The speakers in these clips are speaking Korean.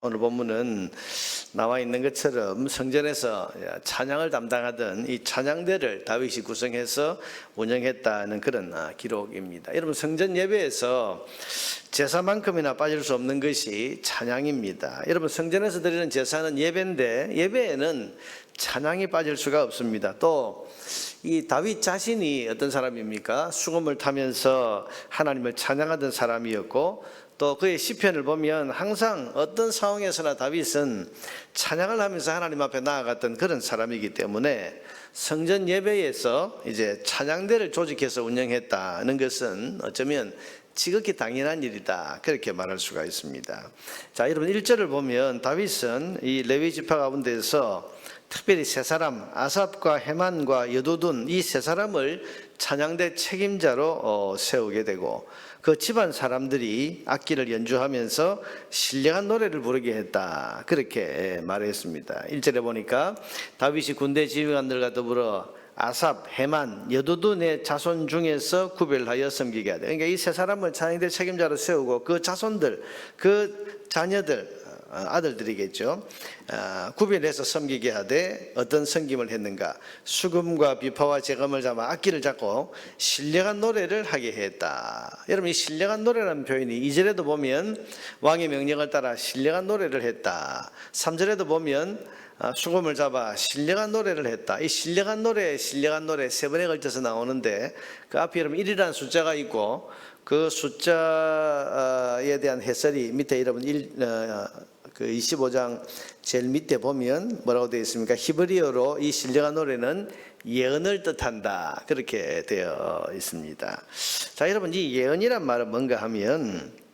오늘 본문은 나와 있는 것처럼 성전에서 찬양을 담당하던 이 찬양대를 다윗이 구성해서 운영했다는 그런 아, 기록입니다. 여러분 성전 예배에서 제사만큼이나 빠질 수 없는 것이 찬양입니다. 여러분 성전에서 드리는 제사는 예배인데 예배에는 찬양이 빠질 수가 없습니다. 또 이 다윗 자신이 어떤 사람입니까? 수금을 타면서 하나님을 찬양하던 사람이었고 또 그의 시편을 보면 항상 어떤 상황에서나 다윗은 찬양을 하면서 하나님 앞에 나아갔던 그런 사람이기 때문에 성전 예배에서 이제 찬양대를 조직해서 운영했다는 것은 어쩌면 지극히 당연한 일이다. 그렇게 말할 수가 있습니다. 자, 여러분 1절을 보면 다윗은 이 레위 지파 가운데서 특별히 세 사람 아삽과 헤만과 여도둔 이 세 사람을 찬양대 책임자로 어, 세우게 되고 그 집안 사람들이 악기를 연주하면서 신령한 노래를 부르게 했다 그렇게 말했습니다. 1절에 보니까 다윗이 군대 지휘관들과 더불어 아삽, 헤만, 여도둔의 자손 중에서 구별하여 섬기게 하되 그러니까 이 세 사람을 찬양대 책임자로 세우고 그 자손들 그 자녀들 어, 아들들이겠죠. 아, 구별해서 섬기게 하되 어떤 섬김을 했는가? 수금과 비파와 재금을 잡아 악기를 잡고 신령한 노래를 하게 했다. 여러분 이 신령한 노래라는 표현이 2절에도 보면 왕의 명령을 따라 신령한 노래를 했다. 3절에도 보면 아, 수금을 잡아 신령한 노래를 했다. 이 신령한 노래, 신령한 노래 세 번에 걸쳐서 나오는데 그 앞에 여러분 1이라는 숫자가 있고 그 숫자에 대한 해설이 밑에 여러분 1, 그 25장 제일 밑에 보면 뭐라고 되어 있습니까? 히브리어로 이 신령한 노래는 예언을 뜻한다. 그렇게 되어 있습니다. 자, 여러분 이 예언이란 말은 뭔가 하면 아,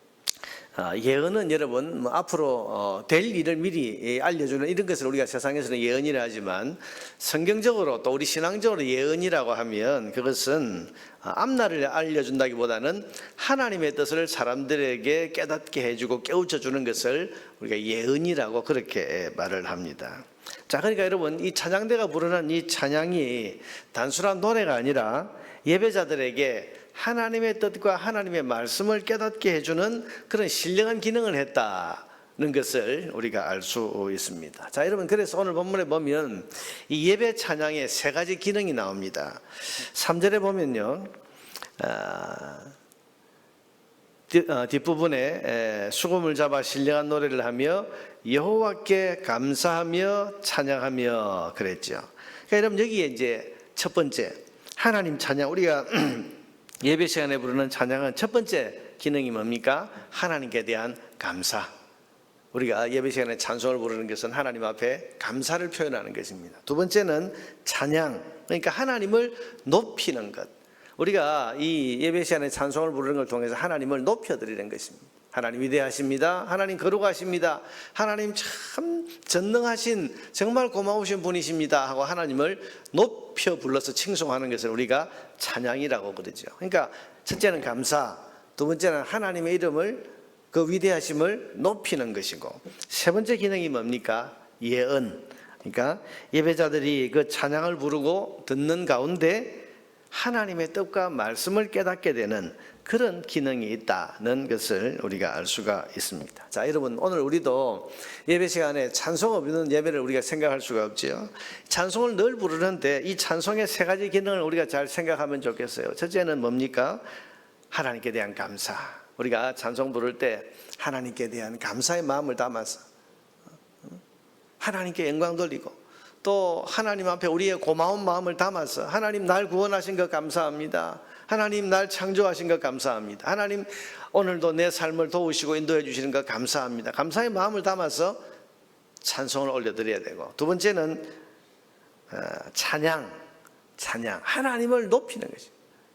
예언은 여러분 뭐 앞으로 어, 될 일을 미리 예, 알려주는 이런 것을 우리가 세상에서는 예언이라 하지만 성경적으로 또 우리 신앙적으로 예언이라고 하면 그것은 아, 앞날을 알려준다기보다는 하나님의 뜻을 사람들에게 깨닫게 해주고 깨우쳐 주는 것을 우리가 예언이라고 그렇게 말을 합니다. 자, 그러니까 여러분 이 찬양대가 부르는 이 찬양이 단순한 노래가 아니라 예배자들에게 하나님의 뜻과 하나님의 말씀을 깨닫게 해주는 그런 신령한 기능을 했다 는 것을 우리가 알 수 있습니다. 자, 여러분, 그래서 오늘 본문에 보면 이 예배 찬양에 세 가지 기능이 나옵니다. 3절에 보면요, 아, 뒷- 어, 뒷부분에 에, 수금을 잡아 신령한 노래를 하며 여호와께 감사하며 찬양하며 그랬죠. 그러니까 여러분 여기에 이제 첫 번째 하나님 찬양 우리가 예배 시간에 부르는 찬양은 첫 번째 기능이 뭡니까? 하나님께 대한 감사. 우리가 예배 시간에 찬송을 부르는 것은 하나님 앞에 감사를 표현하는 것입니다. 두 번째는 찬양. 그러니까 하나님을 높이는 것. 우리가 이 예배 시간에 찬송을 부르는 걸 통해서 하나님을 높여드리는 것입니다. 하나님 위대하십니다. 하나님 거룩하십니다. 하나님 참 전능하신 정말 고마우신 분이십니다. 하고 하나님을 높여 불러서 칭송하는 것을 우리가 찬양이라고 그러죠. 그러니까 첫째는 감사, 두 번째는 하나님의 이름을 그 위대하심을 높이는 것이고 세 번째 기능이 뭡니까? 예언. 그러니까 예배자들이 그 찬양을 부르고 듣는 가운데 하나님의 뜻과 말씀을 깨닫게 되는 그런 기능이 있다는 것을 우리가 알 수가 있습니다. 자, 여러분 오늘 우리도 예배 시간에 찬송 없는 예배를 우리가 생각할 수가 없지요. 찬송을 늘 부르는데 이 찬송의 세 가지 기능을 우리가 잘 생각하면 좋겠어요. 첫째는 뭡니까? 하나님께 대한 감사. 우리가 찬송 부를 때 하나님께 대한 감사의 마음을 담아서 하나님께 영광 돌리고 또 하나님 앞에 우리의 고마운 마음을 담아서 하나님 날 구원하신 것 감사합니다. 하나님 날 창조하신 것 감사합니다. 하나님 오늘도 내 삶을 도우시고 인도해 주시는 것 감사합니다. 감사의 마음을 담아서 찬송을 올려드려야 되고 두 번째는 어, 찬양, 찬양 하나님을 높이는 것이.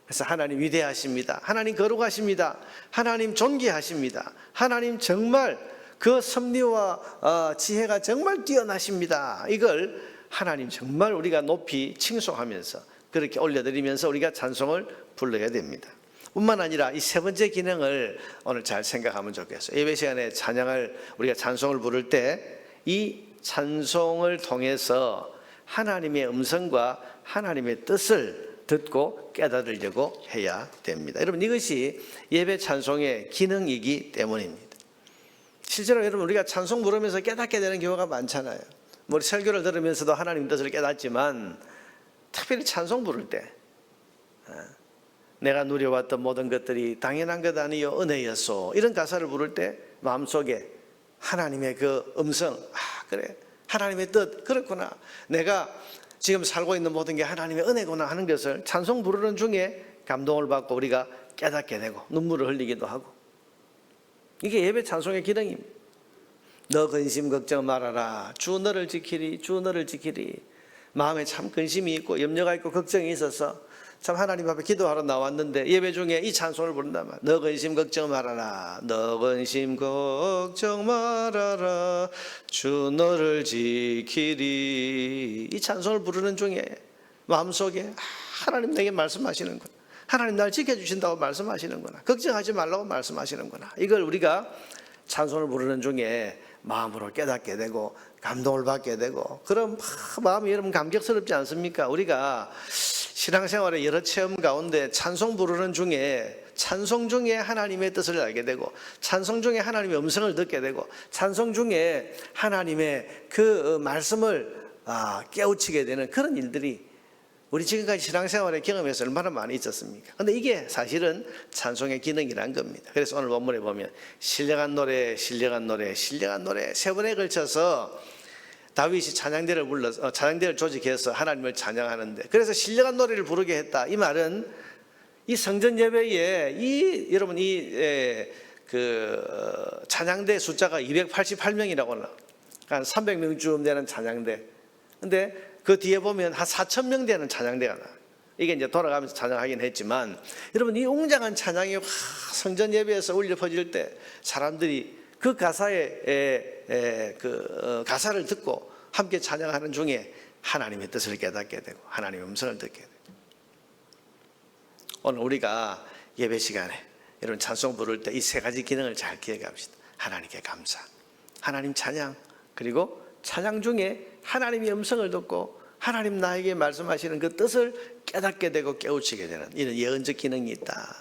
그래서 하나님 위대하십니다. 하나님 거룩하십니다. 하나님 존귀하십니다. 하나님 정말 그 섭리와 어, 지혜가 정말 뛰어나십니다. 이걸 하나님 정말 우리가 높이 칭송하면서 그렇게 올려드리면서 우리가 찬송을 불러야 됩니다. 뿐만 아니라 이 세 번째 기능을 오늘 잘 생각하면 좋겠어요. 예배 시간에 찬양을 우리가 찬송을 부를 때 이 찬송을 통해서 하나님의 음성과 하나님의 뜻을 듣고 깨달으려고 해야 됩니다. 여러분 이것이 예배 찬송의 기능이기 때문입니다. 실제로 여러분 우리가 찬송 부르면서 깨닫게 되는 경우가 많잖아요. 뭐 설교를 들으면서도 하나님 뜻을 깨닫지만 특별히 찬송 부를 때 어, 내가 누려왔던 모든 것들이 당연한 것 아니요 은혜였소 이런 가사를 부를 때 마음속에 하나님의 그 음성 아 그래 하나님의 뜻 그렇구나 내가 지금 살고 있는 모든 게 하나님의 은혜구나 하는 것을 찬송 부르는 중에 감동을 받고 우리가 깨닫게 되고 눈물을 흘리기도 하고 이게 예배 찬송의 기능입니다. 너 근심 걱정 말아라. 주 너를 지키리. 주 너를 지키리. 마음에 참 근심이 있고 염려가 있고 걱정이 있어서 참 하나님 앞에 기도하러 나왔는데 예배 중에 이 찬송을 부른단 말이야. 너 근심 걱정 말아라. 너 근심 걱정 말아라. 주 너를 지키리. 이 찬송을 부르는 중에 마음속에 아, 하나님 내게 말씀하시는구나. 하나님 날 지켜주신다고 말씀하시는구나. 걱정하지 말라고 말씀하시는구나. 이걸 우리가 찬송을 부르는 중에 마음으로 깨닫게 되고 감동을 받게 되고 막 마음이 여러분 감격스럽지 않습니까? 우리가 신앙생활의 여러 체험 가운데 찬송 부르는 중에 찬송 중에 하나님의 뜻을 알게 되고 찬송 중에 하나님의 음성을 듣게 되고 찬송 중에 하나님의 그 말씀을 아, 깨우치게 되는 그런 일들이 우리 지금까지 신앙생활의 경험에서 얼마나 많이 있었습니까? 근데 이게 사실은 찬송의 기능이란 겁니다. 그래서 오늘 본문에 보면 신령한 노래, 신령한 노래, 신령한 노래 세 번에 걸쳐서 다윗이 찬양대를 불러 어, 찬양대를 조직해서 하나님을 찬양하는데 그래서 신령한 노래를 부르게 했다. 이 말은 이 성전 예배에 이 여러분 이그 어, 찬양대 숫자가 288명이라고 나. 한 300명쯤 되는 찬양대. 근데 그 뒤에 보면 한 4천 명 되는 찬양대가 나. 이게 이제 돌아가면서 찬양하긴 했지만 여러분 이 웅장한 찬양이 와, 성전 예배에서 울려 퍼질 때 사람들이 그 가사의 에, 에, 그 어, 가사를 듣고 함께 찬양하는 중에 하나님의 뜻을 깨닫게 되고 하나님의 음성을 듣게 되고 오늘 우리가 예배 시간에 여러분 찬송 부를 때 이 세 가지 기능을 잘 기억합시다. 하나님께 감사, 하나님 찬양, 그리고 찬양 중에 하나님의 음성을 듣고 하나님 나에게 말씀하시는 그 뜻을 깨닫게 되고 깨우치게 되는 이런 예언적 기능이 있다.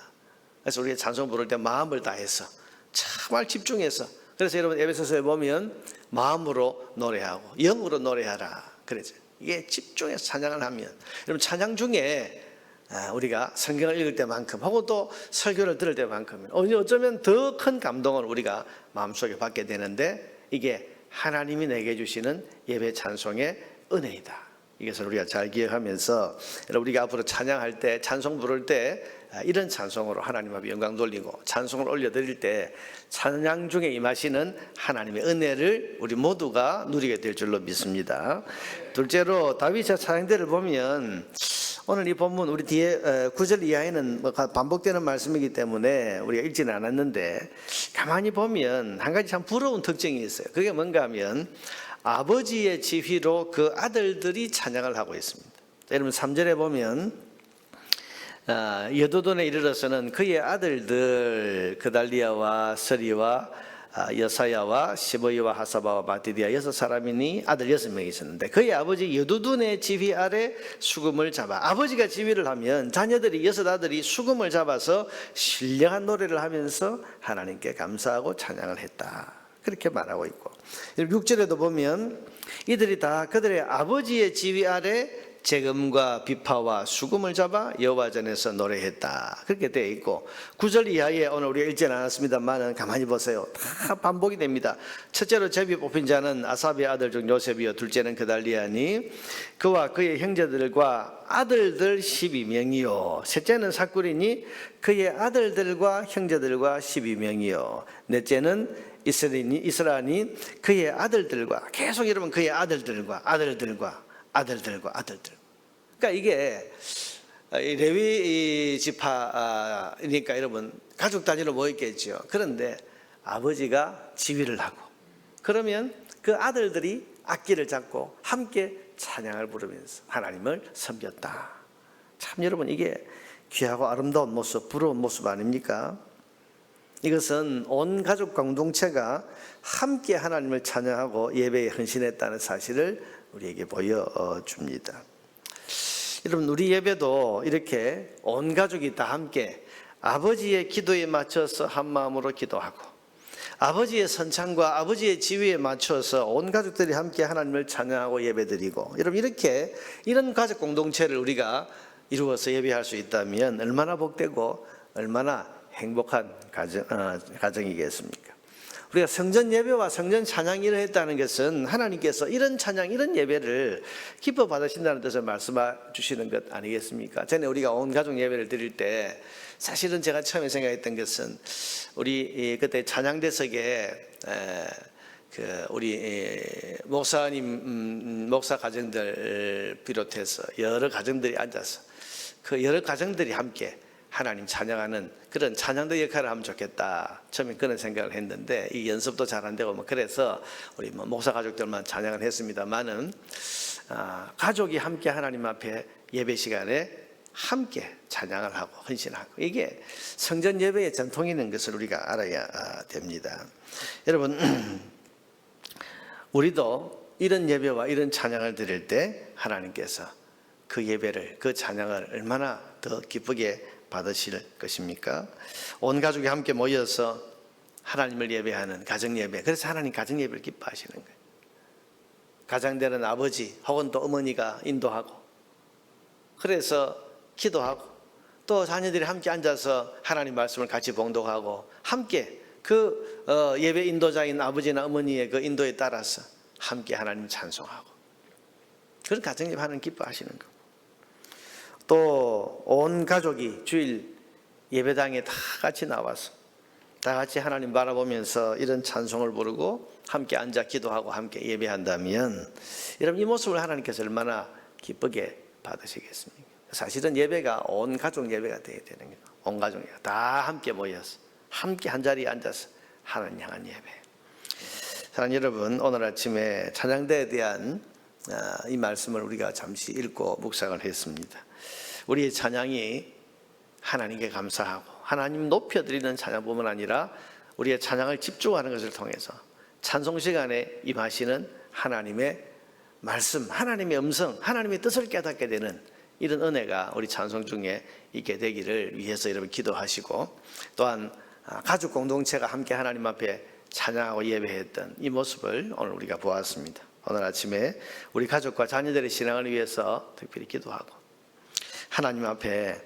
그래서 우리가 찬송 부를 때 마음을 다해서 정말 집중해서 그래서 여러분 에베소서에 보면 마음으로 노래하고 영으로 노래하라 그러죠. 이게 집중해서 찬양을 하면 여러분 찬양 중에 아, 우리가 성경을 읽을 때만큼 하고 또 설교를 들을 때만큼 어쩌면 더 큰 감동을 우리가 마음속에 받게 되는데 이게 하나님이 내게 주시는 예배 찬송의 은혜이다. 이것을 우리가 잘 기억하면서 우리가 앞으로 찬양할 때 찬송 부를 때 아, 이런 찬송으로 하나님 앞에 영광 돌리고 찬송을 올려드릴 때 찬양 중에 임하시는 하나님의 은혜를 우리 모두가 누리게 될 줄로 믿습니다. 둘째로 다윗의 찬양대를 보면 오늘 이 본문 우리 뒤에 구절 이하에는 뭐 반복되는 말씀이기 때문에 우리가 읽지는 않았는데 가만히 보면 한 가지 참 부러운 특징이 있어요. 그게 뭔가 하면 아버지의 지휘로 그 아들들이 찬양을 하고 있습니다. 여러분 3절에 보면 아, 여도돈에 이르러서는 그의 아들들 그달리아와 서리와 아, 여사야와 시보이와 하사바와 마티디아 여섯 사람이니 아들 여섯 명이 있었는데 그의 아버지 여두둔의 지휘 아래 수금을 잡아 아버지가 지휘를 하면 자녀들이 여섯 아들이 수금을 잡아서 신령한 노래를 하면서 하나님께 감사하고 찬양을 했다. 그렇게 말하고 있고. 6절에도 보면 이들이 다 그들의 아버지의 지휘 아래 재금과 비파와 수금을 잡아 여호와전에서 노래했다. 그렇게 되어 있고 구절 이하에 오늘 우리가 읽지는 않았습니다만은 가만히 보세요. 다 반복이 됩니다. 첫째로 제비 뽑힌 자는 아사비의 아들 중 요셉이요 둘째는 그달리아니 그와 그의 형제들과 아들들 12명이요 셋째는 사꾸리니 그의 아들들과 형제들과 12명이요 넷째는 이스라니 이스라니 그의 아들들과 계속 여러분 그의 아들들과 아들들과 아들들과 아들들. 그러니까 이게 레위 지파니까 여러분 가족 단위로 모였겠죠. 그런데 아버지가 지휘를 하고 그러면 그 아들들이 악기를 잡고 함께 찬양을 부르면서 하나님을 섬겼다. 참 여러분 이게 귀하고 아름다운 모습, 부러운 모습 아닙니까? 이것은 온 가족 공동체가 함께 하나님을 찬양하고 예배에 헌신했다는 사실을 우리에게 보여줍니다. 여러분 우리 예배도 이렇게 온 가족이 다 함께 아버지의 기도에 맞춰서 한 마음으로 기도하고 아버지의 선창과 아버지의 지위에 맞춰서 온 가족들이 함께 하나님을 찬양하고 예배드리고 여러분 이렇게 이런 가족 공동체를 우리가 이루어서 예배할 수 있다면 얼마나 복되고 얼마나 행복한 가정, 어, 가정이겠습니까? 우리가 성전 예배와 성전 찬양을 했다는 것은 하나님께서 이런 찬양, 이런 예배를 기뻐 받으신다는 뜻을 말씀해 주시는 것 아니겠습니까? 전에 우리가 온 가족 예배를 드릴 때 사실은 제가 처음에 생각했던 것은 우리 이 그때 찬양대석에 에, 그 우리 이 목사님 음, 목사 가정들 비롯해서 여러 가정들이 앉아서 그 여러 가정들이 함께 하나님 찬양하는 그런 찬양대 역할을 하면 좋겠다. 처음에 그런 생각을 했는데 이 연습도 잘 안 되고 뭐 그래서 우리 뭐 목사 가족들만 찬양을 했습니다만은 아, 가족이 함께 하나님 앞에 예배 시간에 함께 찬양을 하고 헌신하고 이게 성전 예배의 전통이 있는 것을 우리가 알아야 아, 됩니다. 여러분 우리도 이런 예배와 이런 찬양을 드릴 때 하나님께서 그 예배를 그 찬양을 얼마나 더 기쁘게 받으실 것입니까? 온 가족이 함께 모여서 하나님을 예배하는 가정 예배. 그래서 하나님 가정 예배를 기뻐하시는 거예요. 가장되는 아버지 혹은 또 어머니가 인도하고 그래서 기도하고 또 자녀들이 함께 앉아서 하나님 말씀을 같이 봉독하고 함께 그 어, 예배 인도자인 아버지나 어머니의 그 인도에 따라서 함께 하나님 찬송하고 그런 가정 예배 하는 기뻐하시는 거. 또 온 가족이 주일 예배당에 다 같이 나와서 다 같이 하나님 바라보면서 이런 찬송을 부르고 함께 앉아 기도하고 함께 예배한다면 여러분 이 모습을 하나님께서 얼마나 기쁘게 받으시겠습니까? 사실은 예배가 온 가족 예배가 되어야 되는 거예요. 온 가족 예배 다 함께 모여서 함께 한 자리에 앉아서 하나님 향한 예배. 사랑하는 여러분 오늘 아침에 찬양대에 대한 아, 이 말씀을 우리가 잠시 읽고 묵상을 했습니다. 우리의 찬양이 하나님께 감사하고 하나님 높여드리는 찬양뿐만 아니라 우리의 찬양을 집중하는 것을 통해서 찬송 시간에 임하시는 하나님의 말씀, 하나님의 음성, 하나님의 뜻을 깨닫게 되는 이런 은혜가 우리 찬송 중에 있게 되기를 위해서 여러분 기도하시고 또한 아, 가족 공동체가 함께 하나님 앞에 찬양하고 예배했던 이 모습을 오늘 우리가 보았습니다. 오늘 아침에 우리 가족과 자녀들의 신앙을 위해서 특별히 기도하고 하나님 앞에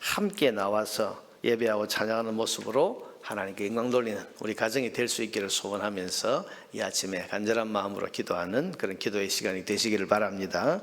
함께 나와서 예배하고 찬양하는 모습으로 하나님께 영광 돌리는 우리 가정이 될 수 있기를 소원하면서 이 아침에 간절한 마음으로 기도하는 그런 기도의 시간이 되시기를 바랍니다.